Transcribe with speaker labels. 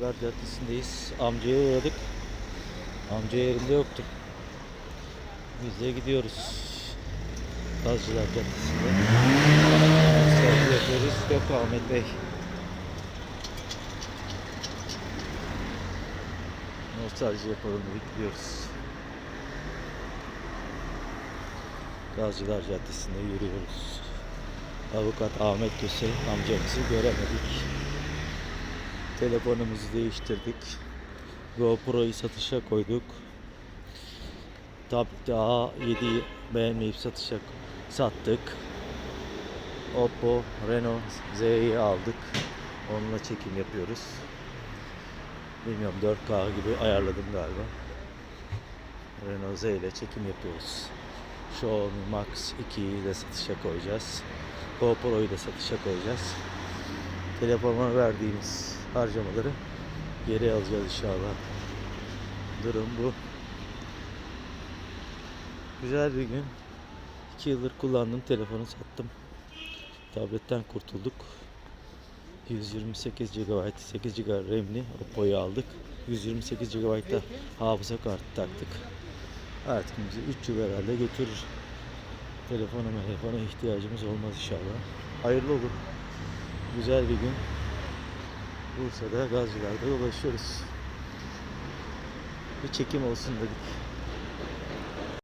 Speaker 1: Gaziler Caddesi'ndeyiz. Amcaya uğradık. Amca yerinde yoktu. Biz de gidiyoruz. Gaziler Caddesi'nde. Selfie yapıyoruz. Yok Ahmet Bey. Nostalji yapalım dedik gidiyoruz. Gaziler Caddesi'nde yürüyoruz. Avukat Ahmet Köse amcamızı göremedik. Telefonumuzu değiştirdik. GoPro'yu satışa koyduk. Tablet A7'yi beğenmeyip satışa sattık. Oppo Reno Z'yi aldık. Onunla çekim yapıyoruz. Bilmiyorum 4K gibi ayarladım galiba. Renault Z ile çekim yapıyoruz. Xiaomi Max 2'yi de satışa koyacağız. GoPro'yu da satışa koyacağız. Telefona verdiğimiz harcamaları geri alacağız inşallah. Durum bu. Güzel bir gün. 2 yıldır kullandığım telefonu sattım. Tabletten kurtulduk. 128 GB, 8 GB RAM'li Oppo'yu aldık. 128 GB da hafıza kartı taktık. Artık bizi 3 yıl herhalde götürür. Telefona telefona ihtiyacımız olmaz inşallah. Hayırlı olur. Güzel bir gün. Bursa'da Gazcılar'da dolaşıyoruz. Bir çekim olsun dedik.